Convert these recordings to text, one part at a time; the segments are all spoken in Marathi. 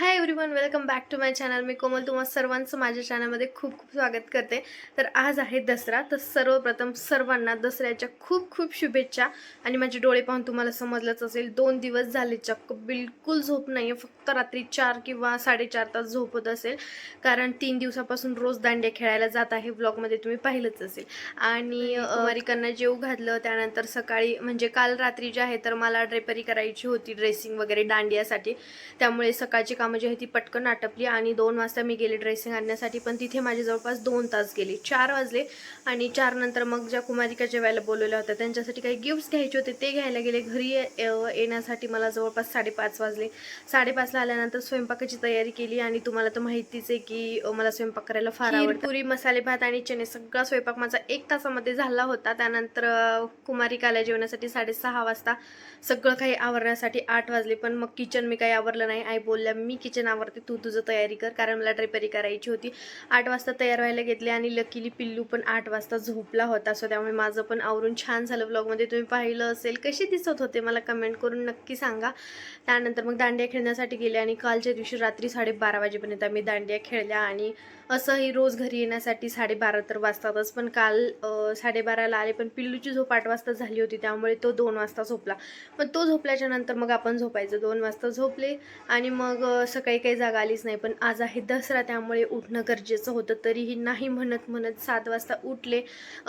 Hi everyone welcome back to my channel मी कोमल तुम्हा सर्वांचं माझ्या चॅनलमध्ये खूप खूप स्वागत करते. तर आज आहे दसरा. तर सर्वप्रथम सर्वांना दसऱ्याच्या खूप खूप शुभेच्छा. आणि माझे डोळे पाहून तुम्हाला समजलंच असेल दोन दिवस झाले चक्क बिलकुल झोप नाही आहे फक्त रात्री चार किंवा साडेचार तास झोप होत असेल. कारण तीन दिवसापासून रोज दांड्या खेळायला जात आहे ब्लॉगमध्ये तुम्ही पाहिलंच असेल. आणि अमेरिकांना जेव घातलं त्यानंतर सकाळी म्हणजे काल रात्री जे आहे तर मला ड्रेपरी करायची होती ड्रेसिंग वगैरे दांडियासाठी. त्यामुळे सकाळची कामं जी आहे ती पटकन आटपली आणि दोन वाजता मी गेले ड्रेसिंग आणण्यासाठी पण तिथे माझे जवळपास दोन तास गेले. चार वाजले आणि चार नंतर मग ज्या कुमारिका जेवायला बोलवल्या होत्या त्यांच्यासाठी काही गिफ्ट्स घ्यायचे होते ते घ्यायला गेले. घरी येण्यासाठी मला जवळपास साडेपाच वाजले. साडेपाचला आल्यानंतर स्वयंपाकाची तयारी केली आणि तुम्हाला तर माहितीच आहे की मला स्वयंपाक करायला फार आवडतं. पुरी मसाले भात आणि चणे सगळा स्वयंपाक माझा एक तासामध्ये झाला होता. त्यानंतर कुमारिकाला जेवणासाठी साडेसहा वाजता. सगळं काही आवरण्यासाठी आठ वाजले पण मग किचन मी काही आवरलं नाही. आई बोलल्या मी किचनावरती तू तुझं तयारी कर. कारण मला ड्रेपरी करायची होती. आठ वाजता तयार व्हायला घेतले आणि लकीली पिल्लू पण आठ वाजता झोपला होता. सो त्यामुळे माझं पण आवरून छान झालं ब्लॉगमध्ये तुम्ही पाहिलं असेल कसे दिसत होते मला कमेंट करून नक्की सांगा. त्यानंतर मग दांडिया खेळण्यासाठी गेले आणि कालच्या दिवशी रात्री साडेबारा वाजेपर्यंत आम्ही दांडिया खेळल्या आणि असंही रोज घरी येण्यासाठी साडेबारा तर वाजतातच. पण काल साडेबाराला आले पण पिल्लूची झोप आठ वाजता झाली होती. त्यामुळे तो दोन वाजता झोपला. पण तो झोपल्याच्या नंतर मग आपण झोपायचं. दोन वाजता झोपले आणि मग सकाळी काही जागा आलीच नाही. पण आज आहे दसरा त्यामुळे उठणं गरजेचं होतं. तरीही नाही म्हणत म्हणत सात वाजता उठले.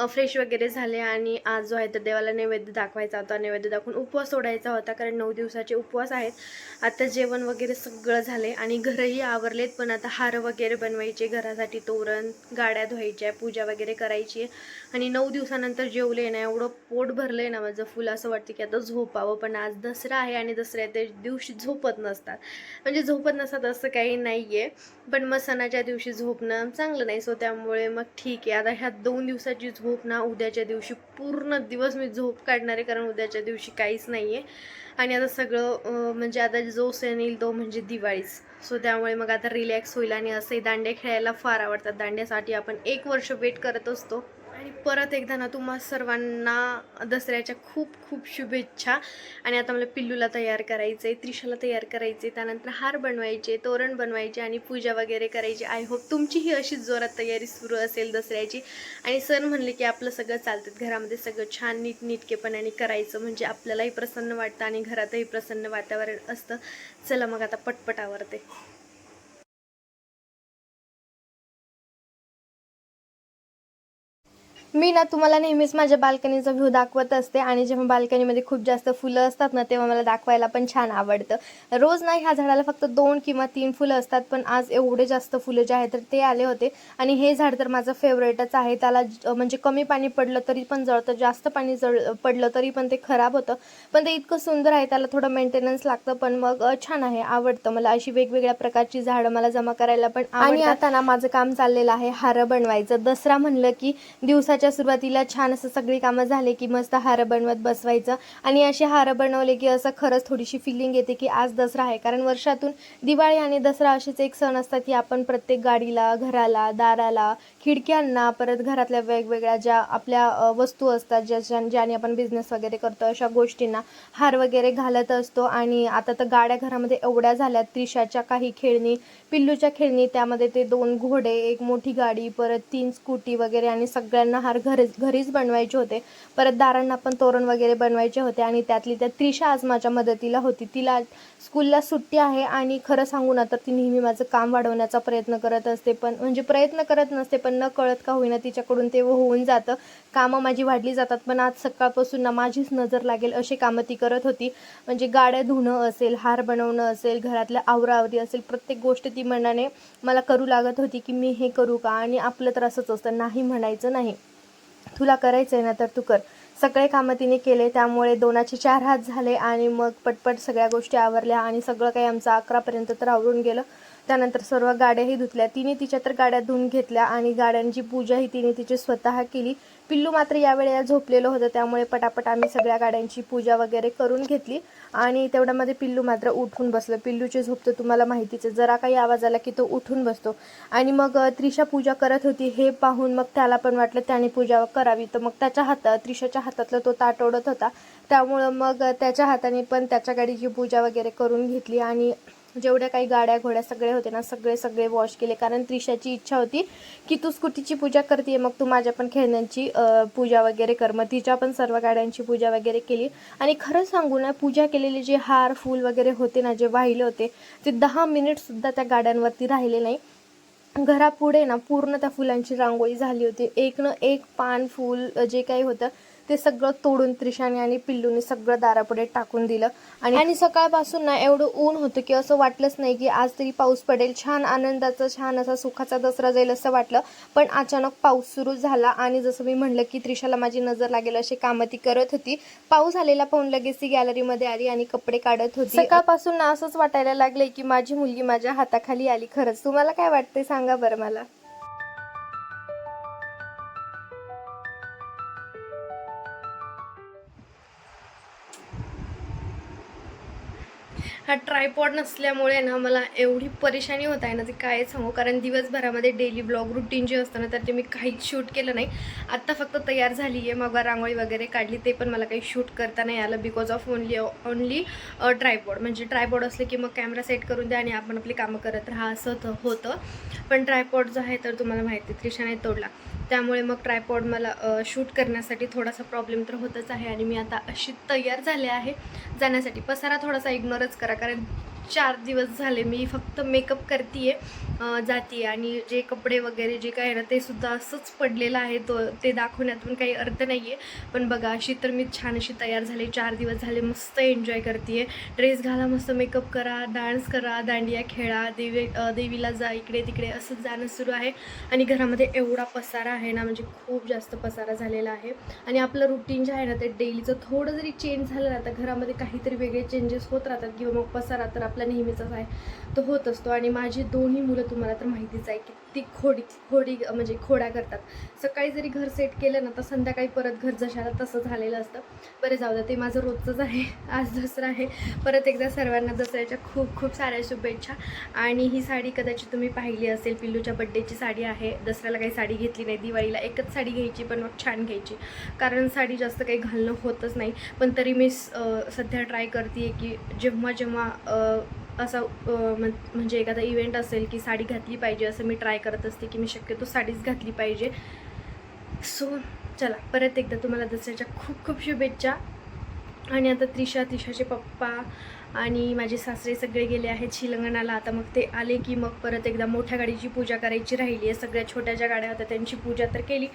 फ्रेश वगैरे झाले आणि आज जो आहे तर देवाला नैवेद्य दाखवायचा होता. नैवेद्य दाखवून उपवास सोडायचा होता कारण नऊ दिवसाचे उपवास आहेत. आता जेवण वगैरे सगळं झाले आणि घरही आवरलेत पण आता हार वगैरे बनवायचे. घरासाठी तोरण गाड्या धुवायच्या पूजा वगैरे करायची. आणि नऊ दिवसानंतर जेवले ना एवढं पोट भरलंय ना माझं फुल. असं वाटतं की आता झोपावं. पण आज दसरा आहे आणि दसऱ्या दिवशी झोपत नसतात. म्हणजे झोप झोपत नसतात असं काही नाही आहे पण मग सणाच्या दिवशी झोपणं चांगलं नाही सो हो, त्यामुळे मग ठीक आहे. आता ह्या दोन दिवसाची झोप ना उद्याच्या दिवशी पूर्ण दिवस मी झोप काढणार आहे कारण उद्याच्या दिवशी काहीच नाही आहे आणि आता सगळं म्हणजे आता जो सण येईल तो म्हणजे दिवाळीच. सो त्यामुळे मग आता रिलॅक्स होईल आणि असे दांडे खेळायला फार आवडतात. दांड्यासाठी आपण एक वर्ष वेट करत असतो. आणि परत एकदा ना तुम्हा सर्वांना दसऱ्याच्या खूप खूप शुभेच्छा. आणि आता मला पिल्लूला तयार करायचं आहे त्रिशाला तयार करायचे त्यानंतर हार बनवायचे तोरण बनवायचे आणि पूजा वगैरे करायची. आय होप तुमचीही अशीच जोरात तयारी सुरू असेल दसऱ्याची. आणि सण म्हणले की आपलं सगळं चालतं घरामध्ये सगळं छान नीटनीटकेपणाने करायचं. म्हणजे आपल्यालाही प्रसन्न वाटतं आणि घरातही प्रसन्न वातावरण असतं. चला मग आता पटपट आवरते. मी ना तुम्हाला नेहमीच माझ्या बाल्कनीचा व्ह्यू दाखवत असते आणि जेव्हा बाल्कनीमध्ये खूप जास्त फुलं असतात ना तेव्हा मला दाखवायला पण छान आवडतं. रोज ना ह्या झाडाला फक्त दोन किंवा तीन फुलं असतात पण आज एवढे जास्त फुलं जे आहेत तर ते आले होते. आणि हे झाड तर माझं फेवरेटच आहे. त्याला म्हणजे कमी पाणी पडलं तरी पण जळतं जास्त पाणी जळ पडलं तरी पण ते खराब होतं. पण ते इतकं सुंदर आहे त्याला थोडं मेंटेनन्स लागतं पण मग छान आहे आवडतं. मला अशी वेगवेगळ्या प्रकारची झाडं मला जमा करायला पण आणि आता ना माझं काम चाललेलं आहे हार बनवायचं. दसरा म्हणलं की दिवसाच्या सुरुवातीला छान असं सगळी कामं झाले की मस्त हार बनवत बसवायचं. आणि असे हार बनवले की असं खरंच थोडीशी फिलिंग येते की आज दसरा आहे. कारण वर्षातून दिवाळी आणि दसरा असेच एक सण असतात की आपण प्रत्येक गाडीला घराला दाराला खिडक्यांना परत घरातल्या वेगवेगळ्या ज्या आपल्या वस्तू असतात ज्याच्या ज्याने आपण बिझनेस वगैरे करतो अशा गोष्टींना हार वगैरे घालत असतो. आणि आता तर गाड्या घरामध्ये एवढ्या झाल्यात त्रिशाच्या काही खेळणी पिल्लूच्या खेळणी त्यामध्ये ते दोन घोडे एक मोठी गाडी परत तीन स्कूटी वगैरे आणि सगळ्यांना हार घरीच घरीच बनवायचे होते. परत दारांना पण तोरण वगैरे बनवायचे होते आणि त्यातली त्या त्रिशा आज माझ्या मदतीला होती. तिला स्कूलला सुट्टी आहे आणि खरं सांगू ना तर ती नेहमी माझं काम वाढवण्याचा प्रयत्न करत असते. पण म्हणजे प्रयत्न करत नसते पण न कळत का होईना तिच्याकडून ते होऊन जातं. कामं माझी वाढली जातात पण आज सकाळपासून ना माझीच नजर लागेल अशी कामं ती करत होती. म्हणजे गाड्या धुणं असेल हार बनवणं असेल घरातल्या आवरावरी असेल प्रत्येक गोष्ट ती मनाने मला करू लागत होती की मी हे करू का? आणि आपलं तर असंच असतं नाही म्हणायचं नाही. तुला करायचं आहे ना तर तू कर. सगळे कामं तिने केले त्यामुळे दोनाचे चार हात झाले आणि मग पटपट सगळ्या गोष्टी आवरल्या आणि सगळं काही आमचं अकरापर्यंत तर आवरून गेलं. त्यानंतर सर्व गाड्याही धुतल्या. तिने तिच्या तर गाड्या धुवून घेतल्या आणि गाड्यांची पूजाही तिने तिची स्वतः केली. पिल्लू मात्र यावेळेला झोपलेलं होतं त्यामुळे पटापट आम्ही सगळ्या गाड्यांची पूजा वगैरे करून घेतली आणि तेवढ्यामध्ये पिल्लू मात्र उठून बसलं. पिल्लूचे झोप तर तुम्हाला माहितीच आहे जरा काही आवाज आला की तो उठून बसतो. आणि मग त्रिशा पूजा करत होती हे पाहून मग त्याला पण वाटलं त्याने पूजा करावी. तर मग त्याच्या हातात त्रिशाच्या हातातलं तो ताट ओढत होता. त्यामुळं मग त्याच्या हाताने पण त्याच्या गाडीची पूजा वगैरे करून घेतली आणि जेवढ्या काही गाड्या घोड्या सगळे होते ना सगळे सगळे वॉश केले. कारण त्रिशाची इच्छा होती की तू स्कूटीची पूजा करते मग तू माझ्या पण खेळण्यांची पूजा वगैरे कर. मग तिच्या पण सर्व गाड्यांची पूजा वगैरे केली. आणि खरं सांगू ना पूजा केलेले जे हार फूल वगैरे होते ना जे वाहिले होते ते दहा मिनिटसुद्धा त्या गाड्यांवरती राहिले नाही. घरापुढे ना पूर्ण त्या फुलांची रांगोळी झाली होती. एक न एक पान फूल जे काही होतं ते सगळं तोडून त्रिशाने आणि पिल्लूने सगळं दारापुढे टाकून दिलं. आणि आणि सकाळपासून ना एवढं ऊन होतं की असं वाटलंच नाही की आज तरी पाऊस पडेल. छान आनंदाचा छान असा सुखाचा दसरा जाईल असं वाटलं. पण अचानक पाऊस सुरू झाला आणि जसं मी म्हणलं की त्रिशाला माझी नजर लागेल अशी कामं ती करत होती. पाऊस आलेला पाहून लगेच ती गॅलरीमध्ये आली आणि कपडे काढत होती. सकाळपासून ना असंच वाटायला लागलंय की माझी मुलगी माझ्या हाताखाली आली खरंच. तुम्हाला काय वाटतंय सांगा बरं मला. हा ट्रायपॉड नसल्यामुळे ना मला एवढी परेशानी होत आहे ना ते काय सांगू? कारण दिवसभरामध्ये डेली ब्लॉग रुटीन जे असतं ना तर ते मी काहीच शूट केलं नाही. आत्ता फक्त तयार झाली आहे मग रांगोळी वगैरे काढली ते पण मला काही शूट करता नाही आलं because of only only tripod म्हणजे ट्रायपॉड असले की मग कॅमेरा सेट करून द्या आणि आपण आपली कामं करत राहा असं तर होतं. पण ट्रायपॉड जो आहे तर तुम्हाला माहिती आहे त्रिशाने तोडला. त्यामुळे मग ट्रायपॉड मला शूट करण्यासाठी थोडासा प्रॉब्लेम तर होतच आहे आणि मी आता अशी तयार झाले आहे. जाण्यासाठी पसारा थोडासा इग्नोरच करा कारण चार दिवस झाले मी फक्त मेकअप करते जाते आणि जे कपडे वगैरे जे काय आहे ना ते सुद्धा असंच पडलेलं आहे. तो ते दाखवण्यातून काही अर्थ नाही आहे पण बघा अशी तर मी छान अशी तयार झाले. चार दिवस झाले मस्त एन्जॉय करते ड्रेस घाला मस्त मेकअप करा डान्स करा दांडिया खेळा देवी देवीला जा इकडे तिकडे असंच जाणं सुरू आहे. आणि घरामध्ये एवढा पसारा आहे ना म्हणजे खूप जास्त पसारा झालेला आहे. आणि आपलं रुटीन जे आहे ना ते डेलीचं थोडं जरी चेंज झालं ना तर घरामध्ये काहीतरी वेगळे चेंजेस होत राहतात. किंवा मग पसारा तर आपला नेहमीचाच आहे. तो होत असतो आणि माझी दोन्ही मुलं तुम्हाला तर माहितीच आहे की ती खोडी खोडी म्हणजे खोड्या करतात. सकाळी जरी घर सेट केलं ना तर संध्याकाळी परत घर जशाला तसं झालेलं असतं. बरं जाऊ द्या ते माझं रोजचंच आहे. आज दसरा आहे. परत एकदा सर्वांना दसऱ्याच्या खूप खूप साऱ्या शुभेच्छा. आणि ही साडी कदाचित तुम्ही पाहिली असेल पिल्लूच्या बड्डेची साडी आहे. दसऱ्याला काही साडी घेतली नाही दिवाळीला एकच साडी घ्यायची पण मग छान घ्यायची. कारण साडी जास्त काही घालणं होतच नाही. पण तरी मी सध्या ट्राय करते की जेव्हा जेव्हा असा म्हणजे एखादा इव्हेंट असेल की साडी घातली पाहिजे असं मी ट्राय करत असते की मी शक्यतो साडीच घातली पाहिजे. सो चला परत एकदा तुम्हाला दसऱ्याच्या खूप खूप शुभेच्छा. आणि आता त्रिशा त्रिशाचे पप्पा आणि माझे सासरे सगळे गेले आहेत शिलंगणाला आता मग ते आले की मग परत एकदा मोठ्या गाडीची पूजा करायची राहिली आहे. सगळ्या छोट्या ज्या गाड्या होत्या त्यांची पूजा तर केली.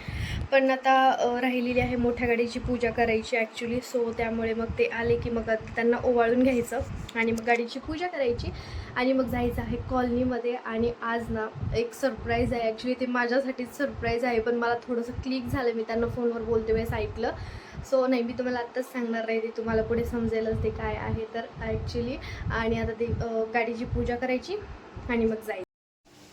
पण आता राहिलेली आहे मोठ्या गाडीची पूजा करायची ॲक्च्युली सो त्यामुळे मग ते आले की मग त्यांना ओवाळून घ्यायचं आणि मग गाडीची पूजा करायची आणि मग जायचं आहे कॉलनीमध्ये. आणि आज ना एक सरप्राईज आहे. ॲक्च्युली ते माझ्यासाठीच सरप्राईज आहे पण मला थोडंसं क्लिक झालं. मी त्यांना फोनवर बोलते वेळेस ऐकलं. सो नाही मी तुम्हाला आत्ताच सांगणार नाही ते तुम्हाला पुढे समजेलच ते काय आहे तर ॲक्च्युली आणि आता ते गाडीची पूजा करायची आणि मग जायचं.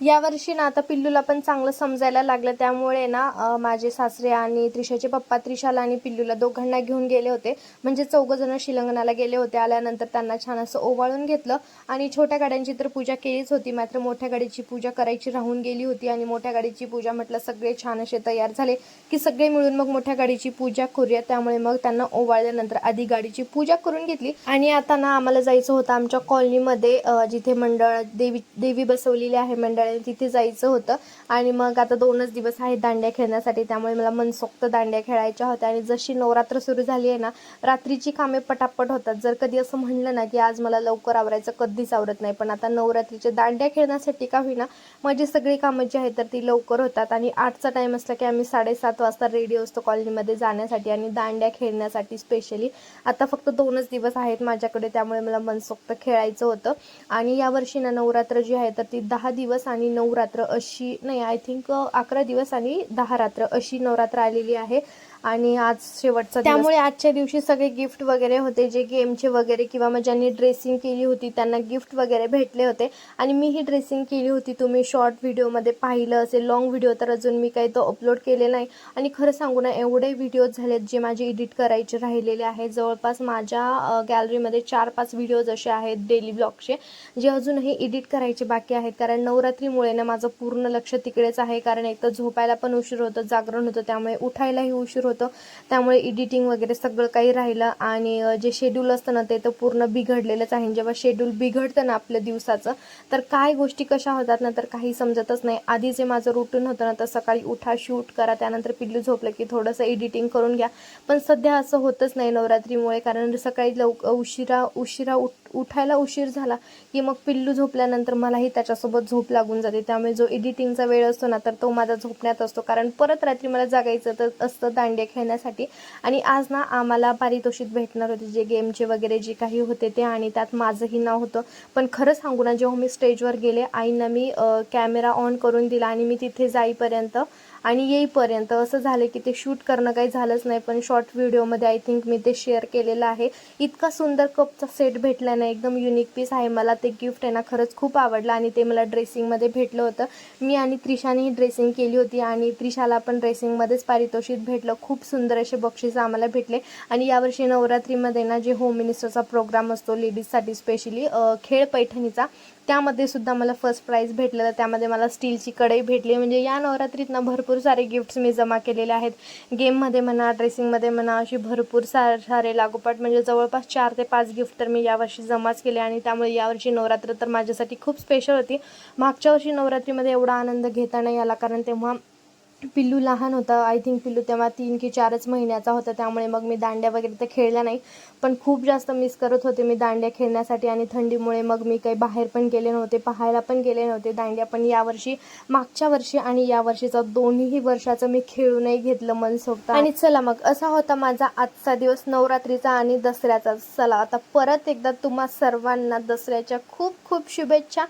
यावर्षी ना आता पिल्लूला पण चांगलं समजायला लागलं. त्यामुळे ना माझे सासरे आणि त्रिशाचे पप्पा त्रिशाला आणि पिल्लूला दोघांना घेऊन गेले होते. म्हणजे चौघं जण शिलंगणाला गेले होते. आल्यानंतर त्यांना छान असं ओवाळून घेतलं. आणि छोट्या गाड्यांची तर पूजा केलीच होती. मात्र मोठ्या गाडीची पूजा करायची राहून गेली होती. आणि मोठ्या गाडीची पूजा म्हटलं सगळे छान असे तयार झाले की सगळे मिळून मग मोठ्या गाडीची पूजा करूया. त्यामुळे मग त्यांना ओवाळल्यानंतर आधी गाडीची पूजा करून घेतली. आणि आता ना आम्हाला जायचं होतं आमच्या कॉलनीमध्ये जिथे मंडळ देवी देवी बसवलेली आहे मंडळ. तिथे जायचं होतं. आणि मग आता दोनच दिवस आहेत दांड्या खेळण्यासाठी त्यामुळे मला मनसोक्त दांड्या खेळायच्या होत्या. आणि जशी नवरात्र सुरू झाली आहे ना रात्रीची कामे पटापट होतात. जर कधी असं म्हणलं ना की आज मला लवकर आवरायचं कधीच आवरत नाही. पण आता नवरात्रीच्या दांड्या खेळण्यासाठी का होईना माझी सगळी कामं जी आहेत तर ती लवकर होतात. आणि आठचा टाईम असला की आम्ही साडेसात वाजता रेडी असतो कॉलनीमध्ये जाण्यासाठी आणि दांड्या खेळण्यासाठी स्पेशली आता फक्त दोनच दिवस आहेत माझ्याकडे त्यामुळे मला मनसोक्त खेळायचं होतं. आणि यावर्षी ना नवरात्र जी आहे तर ती दहा दिवस आणि नऊ रात्र अशी नाही आय थिंक अकरा दिवस आणि दहा रात्र अशी नवरात्र आलेली आहे. आणि आज शेवटचा त्यामुळे आजच्या दिवशी सगळे गिफ्ट वगैरे होते जे गेमचे वगैरे किंवा मग ज्यांनी ड्रेसिंग केली होती त्यांना गिफ्ट वगैरे भेटले होते. आणि मी ही ड्रेसिंग केली होती तुम्ही शॉर्ट व्हिडिओमध्ये पाहिलं असेल लॉंग व्हिडिओ तर अजून मी काही तो अपलोड केले नाही. आणि खरं सांगू ना एवढे व्हिडिओज झालेत जे माझे एडिट करायचे राहिलेले आहेत जवळपास माझ्या गॅलरीमध्ये चार पाच व्हिडिओज असे आहेत डेली ब्लॉगचे जे अजूनही एडिट करायचे बाकी आहेत. कारण नवरात्रीमुळे ना माझं पूर्ण लक्ष तिकडेच आहे. कारण एक तर झोपायला पण उशीर होतं जागरण होतं त्यामुळे उठायलाही उशीर होतं. होतं. त्यामुळे एडिटिंग वगैरे सगळं काही राहिलं. आणि जे शेड्यूल असतं ना ते तर पूर्ण बिघडलेलंच आहे. जेव्हा शेड्यूल बिघडतं ना आपल्या दिवसाचं तर काय गोष्टी कशा होतात ना तर काही समजतच नाही. आधी जे माझं रुटीन होतं ना तर सकाळी उठा शूट करा. त्यानंतर पिल्लू झोपलं की थोडंसं एडिटिंग करून घ्या. पण सध्या असं होतच नाही नवरात्रीमुळे. कारण सकाळी लवकर उशिरा उशिरा उठ उठायला उशीर झाला की मग पिल्लू झोपल्यानंतर मलाही त्याच्यासोबत झोप लागून जाते. त्यामुळे जो एडिटिंगचा वेळ असतो ना तर तो माझा झोपण्यात असतो. कारण परत रात्री मला जागायचं तर असतं दांडे खेळण्यासाठी. आणि आज ना आम्हाला पारितोषिक भेटणार होते. जे गेमचे वगैरे जे काही होते ते आणि त्यात माझंही नाव होतं. पण खरं सांगू ना जेव्हा मी स्टेजवर गेले आईंना मी कॅमेरा ऑन करून दिला आणि मी तिथे जाईपर्यंत आणि येईपर्यंत असं झालं की ते शूट करणं काही झालंच नाही पण शॉर्ट व्हिडिओमध्ये आय थिंक मी ते शेअर केलेलं आहे. इतका सुंदर कपचा सेट भेटला ना एकदम युनिक पीस आहे. मला ते गिफ्ट आहे ना खरंच खूप आवडलं आणि ते मला ड्रेसिंगमध्ये भेटलं होतं. मी आणि त्रिशानेही ड्रेसिंग केली होती आणि त्रिशाला पण ड्रेसिंगमध्येच पारितोषिक भेटलं. खूप सुंदर असे बक्षीस आम्हाला भेटले. आणि यावर्षी नवरात्रीमध्ये ना जे होम मिनिस्टरचा प्रोग्राम असतो लेडीजसाठी स्पेशली खेळ पैठणीचा त्यामध्ये सुद्धा मला फर्स्ट प्राईज भेटलेलं. त्यामध्ये मला स्टीलची कढई भेटली. म्हणजे या नवरात्रीत ना भरपूर भरपूर सारे गिफ्ट्स मी जमा केलेले आहेत. गेममध्ये म्हणा ड्रेसिंगमध्ये म्हणा अशी भरपूर सा सारे लागोपाठ. म्हणजे जवळपास चार ते पाच गिफ्ट तर मी यावर्षी जमाच केले आणि त्यामुळे यावर्षी नवरात्र तर माझ्यासाठी खूप स्पेशल होती. मागच्या वर्षी नवरात्रीमध्ये एवढा आनंद घेता नाही आला कारण तेव्हा पिल्लू लहान होता. आय थिंक पिल्लू तेव्हा तीन की चारच महिन्याचा होता. त्यामुळे मग मी दांड्या वगैरे तर खेळल्या नाही. पण खूप जास्त मिस करत होते मी दांड्या खेळण्यासाठी आणि थंडीमुळे मग मी काही बाहेर पण गेले नव्हते पाहायला पण गेले नव्हते. दांड्या पण यावर्षी मागच्या वर्षी आणि यावर्षीचा दोन्हीही वर्षाचं मी खेळूनही घेतलं मनसोक्त आणि चला मग असा होता माझा आजचा दिवस नवरात्रीचा आणि दसऱ्याचा. चला आता परत एकदा तुम्हा सर्वांना दसऱ्याच्या खूप खूप शुभेच्छा.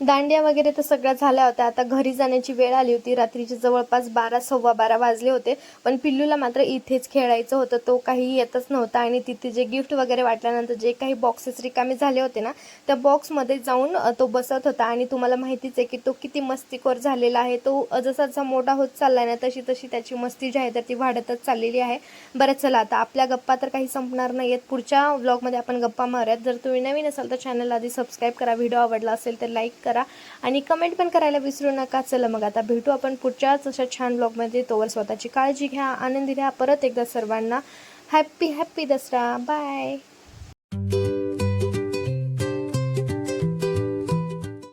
दांड्या वगैरे तर सगळ्या झाल्या होत्या. आता घरी जाण्याची वेळ आली होती. रात्रीचे जवळपास बारा सव्वा बारा वाजले होते. पण पिल्लूला मात्र इथेच खेळायचं होतं. तो काही येतच नव्हता. आणि तिथे जे गिफ्ट वगैरे वाटल्यानंतर जे काही बॉक्सेस रिकामे झाले होते ना त्या बॉक्समध्ये जाऊन तो बसत होता. आणि तुम्हाला माहितीच आहे की तो किती मस्तीखोर झालेला आहे. तो जसा जसा मोठा होत चाललाय ना तशी तशी त्याची मस्ती जी आहे तर ती वाढतच चाललेली आहे. बरं चला आता आपल्या गप्पा तर काही संपणार नाही आहेत पुढच्या व्लॉगमध्ये आपण गप्पा मारूयात. जर तुम्ही नवीन असाल तर चॅनल आधी सबस्क्राईब करा. व्हिडिओ आवडला असेल तर लाईक करा. करा. आणि कमेंट पण करायला विसरू नका. चला मग आता भेटू आपण पुढच्याच अशा छान ब्लॉगमध्ये तोवर स्वतःची काळजी घ्या आनंदी घ्या परत एकदा सर्वांना हॅप्पी हॅप्पी दसरा. बाय